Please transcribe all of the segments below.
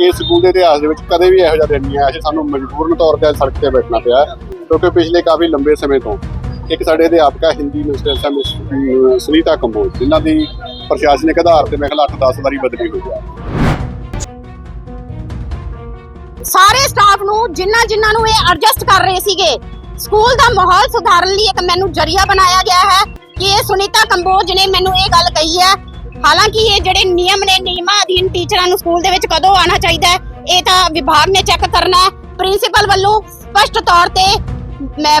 ਇਸ ਸਕੂਲ ਦੇ ਇਤਿਹਾਸ ਦੇ ਵਿੱਚ ਕਦੇ ਵੀ ਇਹੋ ਜਿਹਾ ਦਿਨ ਨਹੀਂ ਆਇਆ। ਸੀ ਸਾਨੂੰ ਮਜਬੂਰਨ ਤੌਰ ਤੇ ਸੜਕ ਤੇ ਬੈਠਣਾ ਪਿਆ ਕਿਉਂਕਿ ਪਿਛਲੇ ਕਾਫੀ ਲੰਬੇ ਸਮੇਂ ਤੋਂ ਇੱਕ ਸਾਡੇ ਅਧਿਆਪਕ ਹਿੰਦੀ ਮਿਸਟਰ ਮਿਸ ਸੁਨੀਤਾ ਕੰਬੋਜ, ਜਿਨ੍ਹਾਂ ਦੀ ਪ੍ਰਸ਼ਾਸਨਿਕ ਆਧਾਰ ਤੇ ਮੈਂ ਖਿਆਲ 8-10 ਵਾਰੀ ਬਦਲੀ ਹੋਈ ਹੈ ਸਾਰੇ ਸਟਾਫ ਨੂੰ ਜਿੰਨਾ ਜਿੰਨਾਂ ਨੂੰ ਇਹ ਐਡਜਸਟ ਕਰ ਰਹੇ ਸੀਗੇ, ਸਕੂਲ ਦਾ ਮਾਹੌਲ ਸੁਧਾਰਨ ਲਈ ਇੱਕ ਮੈਨੂੰ ਜਰੀਆ ਬਣਾਇਆ ਗਿਆ ਹੈ ਕਿ ਇਹ ਸੁਨੀਤਾ ਕੰਬੋਜ ਨੇ ਮੈਨੂੰ ਇਹ ਗੱਲ ਕਹੀ ਹੈ ਹਾਲਾਂਕਿ ਇਹ ਜਿਹੜੇ ਨਿਯਮ ਨੇ, ਨਿਯਮਾਂ ਅਧੀਨ ਟੀਚਰਾਂ ਨੂੰ ਸਕੂਲ ਦੇ ਵਿੱਚ ਕਦੋਂ ਆਉਣਾ ਚਾਹੀਦਾ ਹੈ, ਇਹ ਤਾਂ ਵਿਭਾਗ ਨੇ ਚੈੱਕ ਕਰਨਾ। ਪ੍ਰਿੰਸੀਪਲ ਵੱਲੋਂ ਸਪਸ਼ਟ ਤੌਰ ਤੇ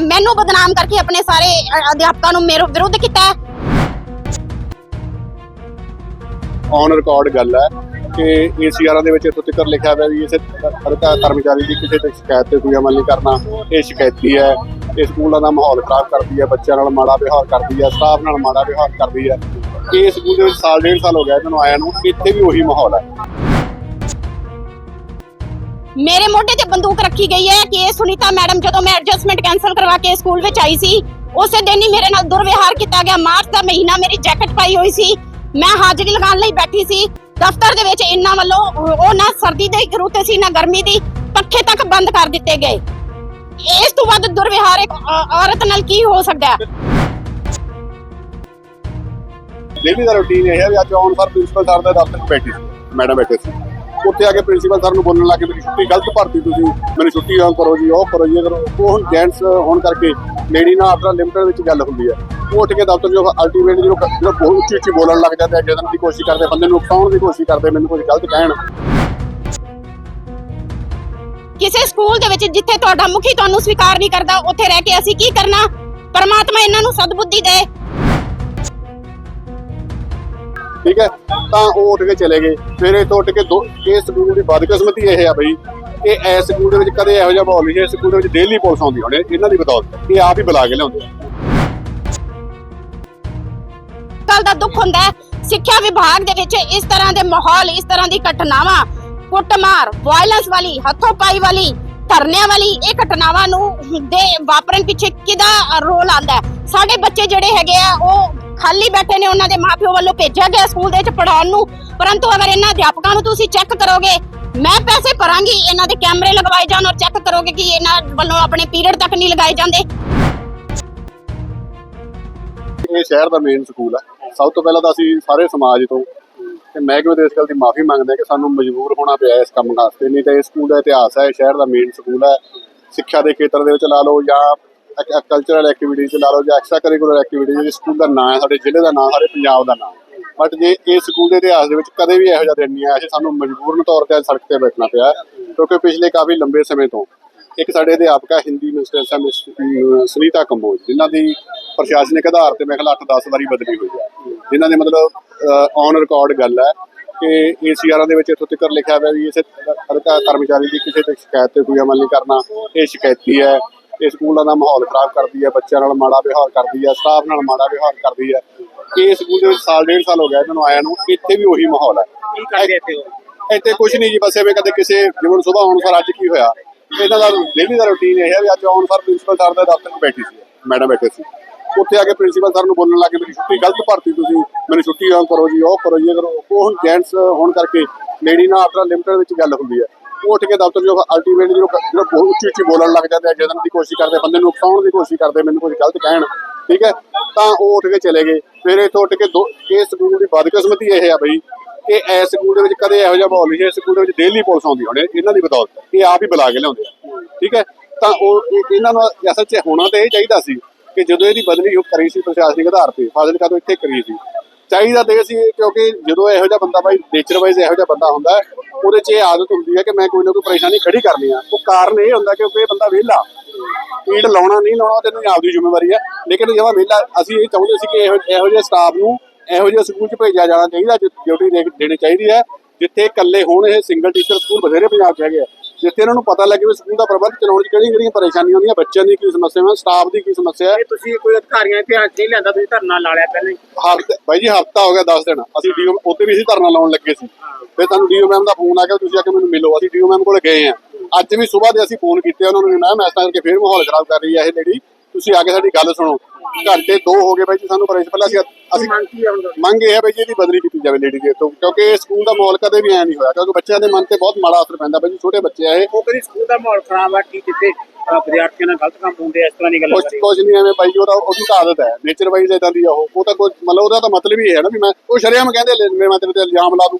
ਮੈਨੂੰ ਬਦਨਾਮ ਕਰਕੇ ਆਪਣੇ ਸਾਰੇ ਅਧਿਆਪਕਾਂ ਨੂੰ ਮੇਰੇ ਵਿਰੁੱਧ ਕੀਤਾ ਔਨ ਰਿਕਾਰਡ ਗੱਲ ਹੈ ਕਿ ਏਸੀਆਰਾਂ ਦੇ ਵਿੱਚ ਇੱਥੋਂ ਤੱਕ ਲਿਖਿਆ ਹੋਇਆ ਵੀ ਇਸੇ ਅਧਿਕਾਰ ਕਰਮਚਾਰੀ ਦੀ ਕਿਸੇ ਤੇ ਸ਼ਿਕਾਇਤ ਤੇ ਕੋਈ ਅਮਲ ਨਹੀਂ ਕਰਨਾ। ਇਹ ਸ਼ਿਕਾਇਤੀ ਹੈ, ਇਹ ਸਕੂਲਾਂ ਦਾ ਮਾਹੌਲ ਖਰਾਬ ਕਰਦੀ ਹੈ, ਬੱਚਿਆਂ ਨਾਲ ਮਾੜਾ ਵਿਵਹਾਰ ਕਰਦੀ ਹੈ ਸਟਾਫ ਨਾਲ ਮਾੜਾ ਵਿਵਹਾਰ ਕਰਦੀ ਹੈ। ਇਹ ਸਕੂਲ ਦੇ ਵਿੱਚ ਸਾਲ, ਡੇਢ ਸਾਲ ਹੋ ਗਿਆ ਇਹਨਾਂ ਨੂੰ ਆਇਆ ਨੂੰ। ਇੱਥੇ ਵੀ ਉਹੀ ਮਾਹੌਲ ਹੈ ਮੇਰੇ ਮੋਢੇ ਤੇ ਬੰਦੂਕ ਰੱਖੀ ਗਈ ਹੈ ਕਿ ਇਹ ਸੁਨੀਤਾ ਮੈਡਮ, ਜਦੋਂ ਮੈਂ ਐਡਜਸਟਮੈਂਟ ਕੈਨਸਲ ਕਰਵਾ ਕੇ ਸਕੂਲ ਵਿੱਚ ਆਈ ਸੀ, ਉਸੇ ਦਿਨ ਹੀ ਮੇਰੇ ਨਾਲ ਦੁਰਵਿਹਾਰ ਕੀਤਾ ਗਿਆ। ਮਾਰਚ ਦਾ ਮਹੀਨਾ ਮੇਰੀ ਜੈਕਟ ਪਾਈ ਹੋਈ ਸੀ। ਮੈਂ ਹਾਜ਼ਰੀ ਲਗਾਉਣ ਲਈ ਬੈਠੀ ਸੀ। ਦਫ਼ਤਰ ਦੇ ਵਿੱਚ ਇਹਨਾਂ ਵੱਲੋਂ ਉਹ ਨਾ ਸਰਦੀ ਦੇ ਰੁੱਤ ਸੀ, ਨਾ ਗਰਮੀ ਦੀ, ਪੱਖੇ ਤੱਕ ਬੰਦ ਕਰ ਦਿੱਤੇ ਗਏ। ਇਸ ਤੋਂ ਵੱਧ ਦੁਰਵਿਹਾਰ ਇੱਕ ਔਰਤ ਨਾਲ ਕੀ ਹੋ ਸਕਦਾ ਹੈ? ਡੇਲੀ ਦਾ ਰੁਟੀਨ ਇਹ ਹੈ ਵੀ ਅੱਜ ਔਨ ਸਰ ਪ੍ਰਿੰਸੀਪਲ ਸਰ ਦੇ ਦਫ਼ਤਰ 'ਚ ਬੈਠੀ ਸੀ ਮੈਡਮ ਬੈਠੇ ਸੀ। ਉੱਥੇ ਆ ਕੇ ਪ੍ਰਿੰਸੀਪਲ ਸਰ ਨੂੰ ਬੋਲਣ ਲੱਗੇ ਮੇਰੀ ਛੁੱਟੀ ਗਲਤ ਭਰਤੀ ਤੁਸੀਂ, ਮੈਨੂੰ ਛੁੱਟੀ ਆਨ ਕਰੋ ਜੀ, ਉਹ ਕਰੋ ਜੀ ਕਰੋ। ਉਹ ਹੁਣ ਜੈਂਟਸ ਹੋਣ ਕਰਕੇ ਲੇਡੀ ਨਾਲ ਆਪਣਾ ਲਿਮਟਡ ਵਿੱਚ ਗੱਲ ਹੁੰਦੀ ਹੈ। ਉਹ ਉੱਠ ਕੇ ਦਫ਼ਤਰ ਜੋ ਅਲਟੀਮੇਟ ਜਦੋਂ ਜਦੋਂ ਬਹੁਤ ਉੱਚੀ ਉੱਚੀ ਬੋਲਣ ਲੱਗ ਜਾਂਦੇ ਆ ਜਦਨ ਦੀ ਕੋਸ਼ਿਸ਼ ਕਰਦੇ, ਬੰਦੇ ਨੂੰ ਉਕਸਾਉਣ ਦੀ ਕੋਸ਼ਿਸ਼ ਕਰਦੇ, ਮੈਨੂੰ ਕੁਝ ਗਲਤ ਕਹਿਣ। ਕਿਸੇ ਸਕੂਲ ਦੇ ਵਿੱਚ ਜਿੱਥੇ ਤੁਹਾਡਾ ਮੁਖੀ ਤੁਹਾਨੂੰ ਸਵੀਕਾਰ ਨਹੀਂ ਕਰਦਾ, ਉੱਥੇ ਰਹਿ ਕੇ ਅਸੀਂ ਕੀ ਕਰਨਾ? ਪਰਮਾਤਮਾ ਇਹਨਾਂ ਨੂੰ ਸਦਬੁੱਧੀ ਦੇ। ਠੀਕ ਹੈ? ਤਾਂ ਉਹ ਉੱਠ ਕੇ ਚਲੇ ਗਏ। ਫਿਰ ਇਹ ਤੋਂ ਉੱਠ ਕੇ ਦੋ ਇਹ ਸਕੂਲ ਦੀ ਬਦਕਿਸਮਤੀ ਇਹ ਆ ਬਈ। ਇਹ ਐਸ ਸਕੂਲ ਦੇ ਵਿੱਚ ਕਦੇ ਇਹੋ ਜਿਹਾ ਮਾਹੌਲ ਨਹੀਂ ਇਸ ਸਕੂਲ ਦੇ ਵਿੱਚ ਡੇਲੀ ਪੁਲਿਸ ਆਉਂਦੀ ਹੁਣ ਇਹਨਾਂ ਦੀ ਬਦੌਲਤ ਇਹ ਆਪ ਹੀ ਬੁਲਾ ਕੇ ਲਿਆਉਂਦੇ ਗੱਲ ਦਾ ਦੁੱਖ ਹੁੰਦਾ ਸਿੱਖਿਆ ਵਿਭਾਗ ਦੇ ਵਿੱਚ ਇਸ ਤਰ੍ਹਾਂ ਦੇ ਮਾਹੌਲ, ਇਸ ਤਰ੍ਹਾਂ ਦੀ ਘਟਨਾਵਾਂ, ਕੁੱਟਮਾਰ ਵਾਇਲੈਂਸ ਵਾਲੀ, ਹੱਥੋਂ ਪਾਈ ਵਾਲੀ, ਧਰਨਿਆਂ ਵਾਲੀ, ਇਹ ਘਟਨਾਵਾਂ ਨੂੰ ਦੇ ਵਾਪਰਨ ਪਿੱਛੇ ਕਿਹਦਾ ਰੋਲ ਆਂਦਾ ਸਾਡੇ ਬੱਚੇ ਜਿਹੜੇ ਹੈਗੇ ਆ, ਉਹ ਖਾਲੀ ਬੈਠੇ ਨੇ ਉਹਨਾਂ ਦੇ ਮਾਪਿਓ ਵੱਲੋਂ ਭੇਜਿਆ ਗਿਆ ਸਕੂਲ ਦੇ ਵਿੱਚ ਪੜਾਉਣ ਨੂੰ। ਪਰੰਤੂ ਅਗਰ ਇਹਨਾਂ ਅਧਿਆਪਕਾਂ ਨੂੰ ਤੁਸੀਂ ਚੈੱਕ ਕਰੋਗੇ, ਮੈਂ ਪੈਸੇ ਭਰਾਂਗੀ, ਇਹਨਾਂ ਦੇ ਕੈਮਰੇ ਲਗਵਾਏ ਜਾਣ ਔਰ ਚੈੱਕ ਕਰੋਗੇ ਕਿ ਇਹਨਾਂ ਵੱਲੋਂ ਆਪਣੇ ਪੀਰੀਅਡ ਤੱਕ ਨਹੀਂ ਲਗਾਏ ਜਾਂਦੇ। ਇਹ ਸ਼ਹਿਰ ਦਾ ਮੇਨ ਸਕੂਲ ਹੈ ਸਭ ਤੋਂ ਪਹਿਲਾਂ ਤਾਂ ਅਸੀਂ ਸਾਰੇ ਸਮਾਜ ਤੋਂ, ਤੇ ਮਹਿਕਮੇ ਦੇ ਇਸ ਗੱਲ ਦੀ ਮਾਫੀ ਮੰਗਦੇ ਹਾਂ ਕਿ ਸਾਨੂੰ ਮਜਬੂਰ ਹੋਣਾ ਪਿਆ ਇਸ ਕੰਮ ਵਾਸਤੇ। ਨਹੀਂ ਤਾਂ ਇਹ ਸਕੂਲ ਦਾ ਇਤਿਹਾਸ ਹੈ ਸ਼ਹਿਰ ਦਾ ਮੇਨ ਸਕੂਲ ਹੈ ਸਿੱਖਿਆ ਦੇ ਖੇਤਰ ਦੇ ਵਿੱਚ ਲਾ ਲਓ ਜਾਂ ਕਲਚਰਲ ਐਕਟੀਵਿਟੀਜ਼ ਲਾ ਲਓ ਜਾਂ ਐਕਸਟਰਾ ਕਰਿਕੂਲਰ ਐਕਟੀਵਿਟੀਜ਼ ਇਸ ਸਕੂਲ ਦਾ ਨਾਂ ਹੈ, ਸਾਡੇ ਜ਼ਿਲ੍ਹੇ ਦਾ ਨਾਂ, ਸਾਰੇ ਪੰਜਾਬ ਦਾ ਨਾਂ। ਬਟ ਜੇ ਇਹ ਸਕੂਲ ਦੇ ਇਤਿਹਾਸ ਦੇ ਵਿੱਚ ਕਦੇ ਵੀ ਇਹੋ ਜਿਹਾ ਦਿਨ ਨਹੀਂ ਆਇਆ ਸੀ ਸਾਨੂੰ ਮਜਬੂਰਨ ਤੌਰ ਤੇ ਸੜਕ ਤੇ ਬੈਠਣਾ ਪਿਆ ਕਿਉਂਕਿ ਪਿਛਲੇ ਕਾਫੀ ਲੰਬੇ ਸਮੇਂ ਤੋਂ ਇੱਕ ਸਾਡੇ ਅਧਿਆਪਕ ਹੈ ਹਿੰਦੀ ਮਿਸਟਰ ਸੁਨੀਤਾ ਕੰਬੋਜ ਜਿਨ੍ਹਾਂ ਦੀ ਪ੍ਰਸ਼ਾਸਨਿਕ ਆਧਾਰ ਤੇ ਮੈਂ ਖਿਆਲ 8-10 ਵਾਰੀ ਬਦਲੀ ਹੋਈ ਹੈ, ਜਿਨ੍ਹਾਂ ਦੇ ਮਤਲਬ ਔਨ ਰਿਕਾਰਡ ਗੱਲ ਹੈ ਕਿ ਏਸੀਆਰਾਂ ਦੇ ਵਿੱਚ ਇੱਥੋਂ ਤੱਕ ਲਿਖਿਆ ਹੋਇਆ ਵੀ ਇਸੇ ਕਰਮਚਾਰੀ ਦੀ ਕਿਸੇ ਤੇ ਸ਼ਿਕਾਇਤ ਤੇ ਕੋਈ ਅਮਲ ਨਹੀਂ ਕਰਨਾ, ਇਹ ਸ਼ਿਕਾਇਤੀ ਹੈ। ਇਹ ਸਕੂਲਾਂ ਦਾ ਮਾਹੌਲ ਖਰਾਬ ਕਰਦੀ ਹੈ ਬੱਚਿਆਂ ਨਾਲ ਮਾੜਾ ਵਿਵਹਾਰ ਕਰਦੀ ਹੈ ਸਟਾਫ ਨਾਲ ਮਾੜਾ ਵਿਵਹਾਰ ਕਰਦੀ ਹੈ। ਇਹ ਸਕੂਲ ਦੇ ਵਿੱਚ ਸਾਲ ਡੇਢ ਸਾਲ ਹੋ ਗਿਆ ਇਹਨਾਂ ਨੂੰ ਆਇਆ ਨੂੰ ਇੱਥੇ ਵੀ ਉਹੀ ਮਾਹੌਲ ਹੈ। ਕੀ ਕਰਦੇ ਇੱਥੇ ਕੁਝ ਨਹੀਂ ਜੀ ਬਸ ਐਵੇਂ ਕਦੇ ਕਿਸੇ ਜਿਵੇਂ ਸਵੇਰ ਆਉਣ ਸਾਰ ਅੱਜ ਕੀ ਹੋਇਆ? ਇਹਨਾਂ ਦਾ ਡੇਲੀ ਦਾ ਰੁਟੀਨ ਇਹ ਹੈ ਵੀ ਅੱਜ ਆਉਣ ਸਾਰ ਪ੍ਰਿੰਸੀਪਲ ਸਰ ਦੇ ਦਫ਼ਤਰ 'ਚ ਬੈਠੀ ਸੀ ਮੈਡਮ ਬੈਠੇ ਸੀ। ਉੱਥੇ ਆ ਕੇ ਪ੍ਰਿੰਸੀਪਲ ਸਰ ਨੂੰ ਬੋਲਣ ਲੱਗੇ ਮੇਰੀ ਛੁੱਟੀ ਗਲਤ ਭਰਤੀ ਤੁਸੀਂ ਮੈਨੂੰ ਛੁੱਟੀ ਆਨ ਕਰੋ ਜੀ ਉਹ ਕਰੋ ਜੀ ਕਰੋ। ਉਹ ਹੁਣ ਜੈਂਟਸ ਹੋਣ ਕਰਕੇ ਲੇਡੀ ਨਾਲ ਆਪਣਾ ਲਿਮਟਡ ਵਿੱਚ ਗੱਲ ਹੁੰਦੀ ਹੈ। ਉਹ ਉੱਠ ਕੇ ਦਫ਼ਤਰ ਜੋ ਅਲਟੀਮੇਟ ਜਦੋਂ ਜਦੋਂ ਉੱਚੀ ਉੱਚੀ ਬੋਲਣ ਲੱਗ ਜਾਂਦੇ ਆ ਜਦਨ ਦੀ ਕੋਸ਼ਿਸ਼ ਕਰਦੇ, ਬੰਦੇ ਨੂੰ ਉਕਸਾਉਣ ਦੀ ਕੋਸ਼ਿਸ਼ ਕਰਦੇ, ਮੈਨੂੰ ਕੁਝ ਗਲਤ ਕਹਿਣ, ਠੀਕ ਹੈ? ਤਾਂ ਉਹ ਉੱਠ ਕੇ ਚਲੇ ਗਏ। ਫਿਰ ਇੱਥੋਂ ਉੱਠ ਕੇ ਦੋ, ਇਹ ਸਕੂਲ ਦੀ ਬਦਕਿਸਮਤੀ ਇਹ ਆ ਬਈ ਕਿ ਐਸ ਸਕੂਲ ਦੇ ਵਿੱਚ ਕਦੇ ਇਹੋ ਜਿਹਾ ਮਾਹੌਲ ਨਹੀਂ ਸੀ ਸਕੂਲ ਦੇ ਵਿੱਚ ਡੇਲੀ ਪੁਲਿਸ ਆਉਂਦੀ ਹੁਣ, ਇਹਨਾਂ ਦੀ ਬਦੌਲਤ। ਇਹ ਆਪ ਹੀ ਬੁਲਾ ਕੇ ਲਿਆਉਂਦੇ ਆ, ਠੀਕ ਹੈ? ਤਾਂ ਉਹ ਇਹਨਾਂ ਨੂੰ ਅਸਲ 'ਚ ਹੋਣਾ ਤਾਂ ਇਹ ਚਾਹੀਦਾ ਸੀ ਕਿ ਜਦੋਂ ਇਹਦੀ ਬਦਲੀ ਉਹ ਕਰੀ ਸੀ ਪ੍ਰਸ਼ਾਸਨਿਕ ਆਧਾਰ ਤੇ, ਫਾਜ਼ਿਲਕਾ ਤੋਂ ਇੱਥੇ ਕਰੀ ਸੀ। ਚਾਹੀਦਾ ਤੇ ਸੀ ਕਿਉਂਕਿ ਜਦੋਂ ਇਹੋ ਜਿਹਾ ਬੰਦਾ ਬਾਈ ਨੇਚਰ ਵਾਈਜ਼ ਇਹੋ ਜਿਹਾ ਬੰਦਾ ਹੁੰਦਾ ਉਹਦੇ 'ਚ ਇਹ ਆਦਤ ਹੁੰਦੀ ਹੈ ਕਿ ਮੈਂ ਕੋਈ ਨਾ ਕੋਈ ਪਰੇਸ਼ਾਨੀ ਖੜੀ ਕਰਨੀ ਆ। ਉਹ ਕਾਰਨ ਇਹ ਹੁੰਦਾ ਕਿ ਇਹ ਬੰਦਾ ਵਿਹਲਾ ਪੀੜ ਲਾਉਣਾ ਨਹੀਂ ਲਾਉਣਾ ਤੈਨੂੰ ਆਪਦੀ ਜ਼ਿੰਮੇਵਾਰੀ ਹੈ। ਲੇਕਿਨ ਜਦੋਂ ਵਿਹਲਾ, ਅਸੀਂ ਇਹ ਚਾਹੁੰਦੇ ਸੀ ਕਿ ਇਹੋ ਇਹੋ ਜਿਹੇ ਸਟਾਫ ਨੂੰ ਇਹੋ ਜਿਹੇ ਸਕੂਲ 'ਚ ਭੇਜਿਆ ਜਾਣਾ ਚਾਹੀਦਾ ਡਿਊਟੀ ਦੇਣੀ ਚਾਹੀਦੀ ਹੈ, ਜਿੱਥੇ ਇਕੱਲੇ ਹੋਣ ਇਹ ਸਿੰਗਲ ਟੀਚਰ ਸਕੂਲ ਬਥੇਰੇ ਪੰਜਾਬ 'ਚ ਹੈਗੇ ਆ। ਜਿੱਥੇ ਇਹਨਾਂ ਨੂੰ ਪਤਾ ਲੱਗੇ ਵੀ ਸਕੂਲ ਦਾ ਪ੍ਰਬੰਧ ਚਲਾਉਣ 'ਚ ਕਿਹੜੀਆਂ ਕਿਹੜੀਆਂ ਪਰੇਸ਼ਾਨੀਆਂ ਆਉਂਦੀਆਂ ਬੱਚਿਆਂ ਦੀ ਕੀ ਸਮੱਸਿਆਵਾਂ ਸਟਾਫ ਦੀ ਕੀ ਸਮੱਸਿਆ ਹੈ। ਤੁਸੀਂ ਕੋਈ ਅਧਿਕਾਰੀਆਂ ਧਿਆਨ ਨਹੀਂ ਲਿਆਂਦਾ ਤੁਸੀਂ ਧਰਨਾ ਲਾ ਲਿਆ ਪਹਿਲਾਂ ਹੀ। ਹਫ਼ਤੇ ਬਾਈ ਜੀ ਹਫਤਾ ਹੋ ਗਿਆ 10 ਦਿਨ। ਅਸੀਂ ਡੀਓ ਉੱਤੇ ਵੀ ਅਸੀਂ ਧਰਨਾ ਲਾਉਣ ਲੱਗੇ ਸੀ। ਫਿਰ ਸਾਨੂੰ ਡੀਓ ਮੈਮ ਦਾ ਫੋਨ ਆ ਗਿਆ ਤੁਸੀਂ ਆ ਕੇ ਮੈਨੂੰ ਮਿਲੋ। ਅਸੀਂ ਡੀਓ ਮੈਮ ਕੋਲ ਗਏ ਆ ਅੱਜ ਵੀ ਸਵੇਰ ਦੇ ਅਸੀਂ ਫੋਨ ਕੀਤੇ ਉਹਨਾਂ ਨੂੰ ਮੈਮ ਇਸ ਕਰਕੇ ਫੇਰ ਮਾਹੌਲ ਖਰਾਬ ਕਰ ਰਹੀ ਹੈ ਇਹ ਲੇਡੀ। ਤੁਸੀਂ ਆ ਕੇ ਸਾਡੀ ਗੱਲ ਸੁਣੋ। ਘੰਟੇ ਦੋ ਹੋ ਗਏ ਬਾਈ ਜੀ ਸਾਨੂੰ ਪਰੇਸ਼ ਪਹਿਲਾਂ ਅਸੀਂ ਅਸੀਂ ਮੰਗ ਇਹ ਹੈ ਬਈ ਜੀ ਇਹਦੀ ਬਦਲੀ ਕੀਤੀ ਜਾਵੇ ਲੇਡੀ ਦੇ ਤੋਂ ਕਿਉਂਕਿ ਇਹ ਸਕੂਲ ਦਾ ਮਾਹੌਲ ਕਦੇ ਵੀ ਐ ਨਹੀਂ ਹੋਇਆ ਕਿਉਂਕਿ ਬੱਚਿਆਂ ਦੇ ਮਨ ਤੇ ਬਹੁਤ ਮਾੜਾ ਅਸਰ ਪੈਂਦਾ ਬਈ ਜੀ ਛੋਟੇ ਬੱਚੇ ਆ ਇਹ। ਉਹ ਕਦੀ ਸਕੂਲ ਦਾ ਮਾਹੌਲ ਖਰਾਬ ਆ ਕੀ ਜਿੱਥੇ ਵਿਦਿਆਰਥੀਆਂ ਨਾਲ ਗਲਤ ਕੰਮ ਹੁੰਦੇ ਇਸ ਤਰ੍ਹਾਂ ਦੀ ਗੱਲਾਂ ਕੁਝ ਕੁਝ ਨਹੀਂ ਐਵੇਂ ਬਾਈ ਜੀ ਉਹਦਾ ਉਹਦੀ ਤਾਂ ਆਦਤ ਹੈ ਨੇਚਰ ਵਾਈਜ਼ ਇਦਾਂ ਦੀ ਆ ਉਹ। ਉਹ ਤਾਂ ਕੋਈ ਮਤਲਬ ਉਹਦਾ ਤਾਂ ਮਤਲਬ ਹੀ ਇਹ ਹੈ ਨਾ ਵੀ ਮੈਂ ਉਹ ਸ਼ਰੇਆਮ ਕਹਿੰਦੇ ਮੈਂ ਤੇਰੇ ਤੇ ਇਲਜ਼ਾਮ ਲਾ ਦੂੰ।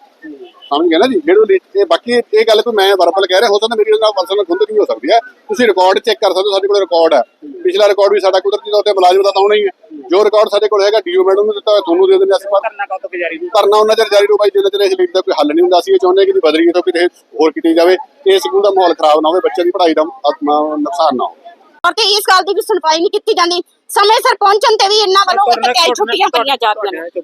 ਸਮਝ ਗਿਆ ਨਾ ਜੀ ਜਿਹੜੇ ਇਹ ਬਾਕੀ ਇਹ ਗੱਲ ਕੋਈ ਮੈਂ ਵਰਬਲ ਕਹਿ ਰਿਹਾ ਹੋ ਸਕਦਾ ਮੇਰੀ ਉਹਦੇ ਨਾਲ ਪਰਸਨਲ ਖੁੰਦਕ ਵੀ ਹੋ ਸਕਦੀ ਹੈ। ਤੁਸੀਂ ਰਿਕਾਰਡ ਚੈੱਕ ਕਰ ਸਕਦੇ ਹੋ ਸਾਡੇ ਕੋਲ ਰਿਕਾਰਡ ਹੈ। ਪਿਛਲਾ ਰਿਕਾਰਡ ਵੀ ਸਾਡਾ ਕੁਦਰਤੀ ਤੌਰ ਤੇ ਮੁਲਾਜ਼ਮ ਦਾ ਤਾਂ ਹੋਣਾ ਹੀ ਹੈ। ਜੋ ਰਿਕਾਰਡ ਸਾਡੇ ਕੋਲ ਹੈਗਾ ਡੀਓ ਮੈਡਮ ਨੂੰ ਦਿੱਤਾ ਹੋਇਆ ਤੁਹਾਨੂੰ ਦੇ ਦਿੰਦੇ ਅਸੀਂ। ਕਰਨਾ ਕਦੋਂ ਤੱਕ ਜਾਰੀ ਕਰਨਾ ਉਹਨਾਂ ਚਿਰ ਜਾਰੀ ਰਹੂ ਬਾਈ ਜਿੰਨਾ ਚਿਰ ਇਸ ਲੀਡ ਦਾ ਕੋਈ ਹੱਲ ਨਹੀਂ ਹੁੰਦਾ ਅਸੀਂ ਇਹ ਚਾਹੁੰਦੇ ਕਿ ਬਦਲੀ ਤੋਂ ਕਿਤੇ ਹੋਰ ਕੀਤੀ ਜਾਵੇ। ਤੇ ਇਸ ਸਕੂਲ ਦਾ ਮਾਹੌਲ ਖਰਾਬ ਨਾ ਹੋਵੇ ਬੱਚਿਆਂ ਦੀ ਪੜ੍ਹਾਈ ਦਾ ਆਤਮਾ ਨੁਕਸਾਨ ਨਾ ਹੋਵੇ। ਔਰ ਕਿ ਇਸ ਗੱਲ ਦੀ ਵੀ ਸੁਣਵਾਈ ਨਹੀਂ ਕੀਤੀ ਜਾਂਦੀ। ਸਮੇਂ ਸਿਰ ਪਹੁੰਚਣ ਤੇ ਵੀ ਇਹਨਾਂ ਵੱਲੋਂ ਕਈ ਛੁੱਟੀਆਂ ਪਈਆਂ ਜਾਂਦੀਆਂ ਨੇ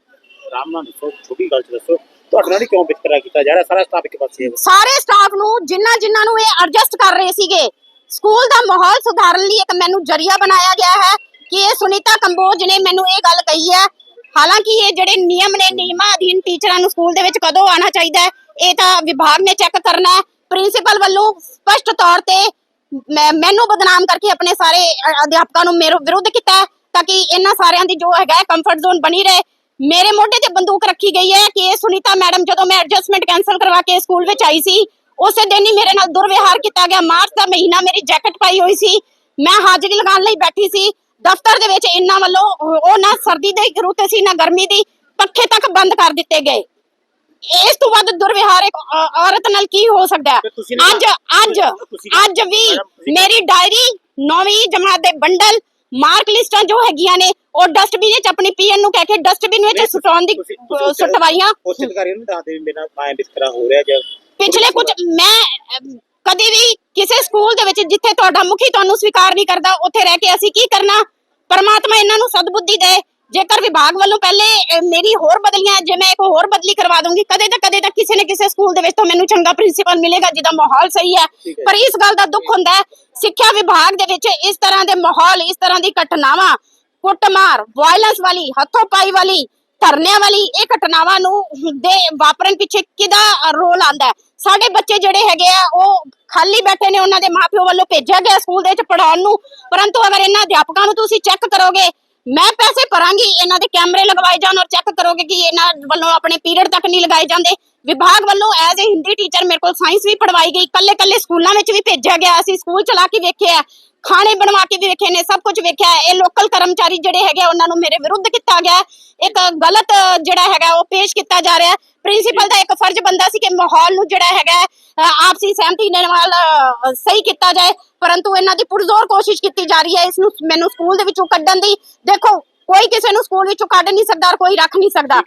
ਰਾਮ ਨਾਲ ਦੱਸੋ ਛੋਟੀ ਗੱਲ ਦੱਸੋ। ਤੁਹਾਡੇ ਨਾਲ ਹੀ ਕਿਉਂ ਵਿਤਕਰਾ ਕੀਤਾ ਜਾ ਰਿਹਾ? ਸਾਰਾ ਸਟਾਫ ਇੱਕ ਪਾਸੇ ਹੈ। ਸਾਰੇ ਸਟਾਫ ਨੂੰ ਜਿਨ੍ਹਾਂ ਜਿਨ੍ਹਾਂ ਨੂੰ ਇਹ ਐਡਜਸਟ ਕਰ ਰਹੇ ਸੀਗੇ ਸਕੂਲ ਦਾ ਮਾਹੌਲ ਸੁਧਾਰਨ ਲਈ ਇੱਕ ਮੈਨੂੰ ਜਰੀਆ ਬਣਾਇਆ ਗਿਆ ਹੈ ਕਿ ਇਹ ਸੁਨੀਤਾ ਕੰਬੋਜ ਨੇ ਮੈਨੂੰ ਇਹ ਗੱਲ ਕਹੀ ਹੈ। ਹਾਲਾਂਕਿ ਇਹ ਜਿਹੜੇ ਨਿਯਮ ਨੇ, ਨਿਯਮਾਂ ਅਧੀਨ ਟੀਚਰਾਂ ਨੂੰ ਸਕੂਲ ਦੇ ਵਿੱਚ ਕਦੋਂ ਆਉਣਾ ਚਾਹੀਦਾ ਹੈ, ਇਹ ਤਾਂ ਵਿਭਾਗ ਨੇ ਚੈੱਕ ਕਰਨਾ ਹੈ। ਪ੍ਰਿੰਸੀਪਲ ਵੱਲੋਂ ਸਪਸ਼ਟ ਤੌਰ ਤੇ ਮੈਨੂੰ ਬਦਨਾਮ ਕਰਕੇ ਆਪਣੇ ਸਾਰੇ ਅਧਿਆਪਕਾਂ ਨੂੰ ਮੇਰੇ ਵਿਰੁੱਧ ਕੀਤਾ ਤਾਂ ਕਿ ਇਹਨਾਂ ਸਾਰਿਆਂ ਦੀ ਜੋ ਹੈਗਾ ਕੰਫਰਟ ਜ਼ੋਨ ਬਣੀ ਰਹੇ। ਮੇਰੇ ਮੋਢੇ ਤੇ ਬੰਦੂਕ ਰੱਖੀ ਗਈ ਹੈ ਕਿ ਇਹ ਸੁਨੀਤਾ ਮੈਡਮ ਜਦੋਂ ਮੈਂ ਐਡਜਸਟਮੈਂਟ ਕੈਨਸਲ ਕਰਵਾ ਕੇ ਸਕੂਲ ਵਿੱਚ ਆਈ ਸੀ ਉਸੇ ਦਿਨ ਹੀ ਮੇਰੇ ਨਾਲ ਦੁਰਵਿਹਾਰ ਕੀਤਾ ਗਿਆ। ਮਾਰਚ ਦਾ ਮਹੀਨਾ ਮੇਰੀ ਜੈਕਟ ਪਾਈ ਹੋਈ ਸੀ ਮੈਂ ਹਾਜ਼ਰੀ ਲਗਾਉਣ ਲਈ ਬੈਠੀ ਸੀ। ਦਫ਼ਤਰ ਦੇ ਵਿੱਚ ਇਹਨਾਂ ਵੱਲੋਂ ਉਹ ਨਾ ਸਰਦੀ ਦੇ ਰੁੱਤ ਸੀ ਨਾ ਗਰਮੀ ਦੀ ਪੱਖੇ ਤੱਕ ਬੰਦ ਕਰ ਦਿੱਤੇ ਗਏ। ਇਸ ਤੋਂ ਵੱਧ ਦੁਰਵਿਹਾਰ ਇੱਕ ਔਰਤ ਨਾਲ ਕੀ ਹੋ ਸਕਦਾ ਅੱਜ ਅੱਜ ਅੱਜ ਵੀ ਮੇਰੀ ਡਾਇਰੀ ਨੌਵੀਂ ਜਮਾਤ ਦੇ ਬੰਡਲ ਮਾਰਕ ਲਿਸਟਾਂ ਜੋ ਹੈਗੀਆਂ ਨੇ ਉਹ ਡਸਟਬਿਨ ਵਿੱਚ ਆਪਣੀ ਪੀਐਨ ਨੂੰ ਕਹਿ ਕੇ ਡਸਟਬਿਨ ਵਿੱਚ ਸੁਟਾਉਣ ਦੀ ਸੁਟਵਾਈਆਂ। ਉੱਚ ਅਧਿਕਾਰੀਆਂ ਨੂੰ ਦੱਸਦੇ ਵੀ ਮੇਰਾ ਮਾਇਆ ਵਿਤਕਰਾ ਹੋ ਰਿਹਾ ਜਾਂ ਪਿਛਲੇ ਕੁਝ ਮੈਂ ਕਦੇ ਵੀ ਕਿਸੇ ਸਕੂਲ ਦੇ ਵਿੱਚ ਜਿੱਥੇ ਤੁਹਾਡਾ ਮੁਖੀ ਤੁਹਾਨੂੰ ਸਵੀਕਾਰ ਨਹੀਂ ਕਰਦਾ ਉੱਥੇ ਰਹਿ ਕੇ ਅਸੀਂ ਕੀ ਕਰਨਾ? ਪਰਮਾਤਮਾ ਇਹਨਾਂ ਨੂੰ ਸਦਬੁੱਧੀ ਦੇ। ਜੇਕਰ ਵਿਭਾਗ ਵੱਲੋਂ ਪਹਿਲੇ ਮੇਰੀ ਹੋਰ ਬਦਲੀਆਂ ਜੇ ਮੈਂ ਇੱਕ ਹੋਰ ਬਦਲੀ ਕਰਵਾ ਦੂੰਗੀ ਕਦੇ ਤਾਂ ਕਦੇ ਤਾਂ ਕਿਸੇ ਨਾ ਕਿਸੇ ਸਕੂਲ ਦੇ ਵਿੱਚ ਤਾਂ ਮੈਨੂੰ ਚੰਗਾ ਪ੍ਰਿੰਸੀਪਲ ਮਿਲੇਗਾ ਜਿਹਦਾ ਮਾਹੌਲ ਸਹੀ ਹੈ। ਪਰ ਇਸ ਗੱਲ ਦਾ ਦੁੱਖ ਹੁੰਦਾ ਹੈ ਸਿੱਖਿਆ ਵਿਭਾਗ ਦੇ ਵਿੱਚ ਇਸ ਤਰ੍ਹਾਂ ਦੇ ਮਾਹੌਲ ਇਸ ਤਰ੍ਹਾਂ ਦੀ ਘਟਨਾਵਾਂ ਕੁੱਟਮਾਰ ਵਾਇਲੈਂਸ ਵਾਲੀ ਹੱਥੋਂ ਪਾਈ ਵਾਲੀ ਧਰਨਿਆਂ ਵਾਲੀ ਇਹ ਘਟਨਾਵਾਂ ਨੂੰ ਦੇ ਵਾਪਰਨ ਪਿੱਛੇ ਕਿਹਦਾ ਰੋਲ ਆਂਦਾ ਸਾਡੇ ਬੱਚੇ ਜਿਹੜੇ ਹੈਗੇ ਆ ਉਹ ਖਾਲੀ ਬੈਠੇ ਨੇ ਉਹਨਾਂ ਦੇ ਮਾਪਿਓ ਵੱਲੋਂ ਭੇਜਿਆ ਗਿਆ ਸਕੂਲ ਦੇ ਵਿੱਚ ਪੜਾਉਣ ਨੂੰ ਪਰੰਤੂ ਅਗਰ ਇਹਨਾਂ ਅਧਿਆਪਕਾਂ ਨੂੰ ਤੁਸੀਂ ਚੈੱਕ ਕਰੋਗੇ ਮੈਂ ਪੈਸੇ ਭਰਾਂਗੀ, ਇਹਨਾਂ ਦੇ ਕੈਮਰੇ ਲਗਵਾਏ ਜਾਣ ਔਰ ਚੈੱਕ ਕਰੋਗੇ ਕਿ ਇਹਨਾਂ ਵੱਲੋਂ ਆਪਣੇ ਪੀਰੀਅਡ ਤੱਕ ਨਹੀਂ ਲਗਾਏ ਜਾਂਦੇ। ਵਿਭਾਗ ਵੱਲੋਂ ਐਜ਼ ਅ ਹਿੰਦੀ ਟੀਚਰ ਮੇਰੇ ਕੋਲ ਸਾਇੰਸ ਵੀ ਪੜਵਾਈ ਗਈ ਕੱਲੇ ਕੱਲੇ ਸਕੂਲਾਂ ਵਿੱਚ ਵੀ ਭੇਜਿਆ ਗਿਆ, ਅਸੀਂ ਸਕੂਲ ਚਲਾ ਕੇ ਵੇਖਿਆ। ਖਾਣੇ ਬਣਵਾ ਕੇ ਵੀ ਵੇਖੇ ਨੇ, ਸਭ ਕੁਝ ਵੇਖਿਆ ਇਹ ਲੋਕਲ ਕਰਮਚਾਰੀ ਜਿਹੜੇ ਹੈਗੇ ਉਹਨਾਂ ਨੂੰ ਮੇਰੇ ਵਿਰੁੱਧ ਕੀਤਾ ਗਿਆ ਇੱਕ ਗਲਤ ਜਿਹੜਾ ਹੈਗਾ, ਉਹ ਪੇਸ਼ ਕੀਤਾ ਜਾ ਰਿਹਾ ਪ੍ਰਿੰਸੀਪਲ ਦਾ ਇੱਕ ਫਰਜ਼ ਬੰਦਾ ਸੀ ਕਿ ਮਾਹੌਲ ਨੂੰ ਜਿਹੜਾ ਹੈਗਾ ਆਪਸੀ ਸਹਿਮਤੀ ਨਾਲ ਸਹੀ ਕੀਤਾ ਜਾਏ। ਪਰੰਤੂ ਇਹਨਾਂ ਦੀ ਪੁਰਜ਼ੋਰ ਕੋਸ਼ਿਸ਼ ਕੀਤੀ ਜਾ ਰਹੀ ਹੈ। ਇਸ ਨੂੰ ਮੈਨੂੰ ਸਕੂਲ ਦੇ ਵਿੱਚੋਂ ਕੱਢਣ ਦੀ, ਦੇਖੋ, ਕੋਈ ਕਿਸੇ ਨੂੰ ਸਕੂਲ ਵਿੱਚੋਂ ਕੱਢ ਨਹੀਂ ਸਕਦਾ ਔਰ ਕੋਈ ਰੱਖ ਨਹੀਂ ਸਕਦਾ।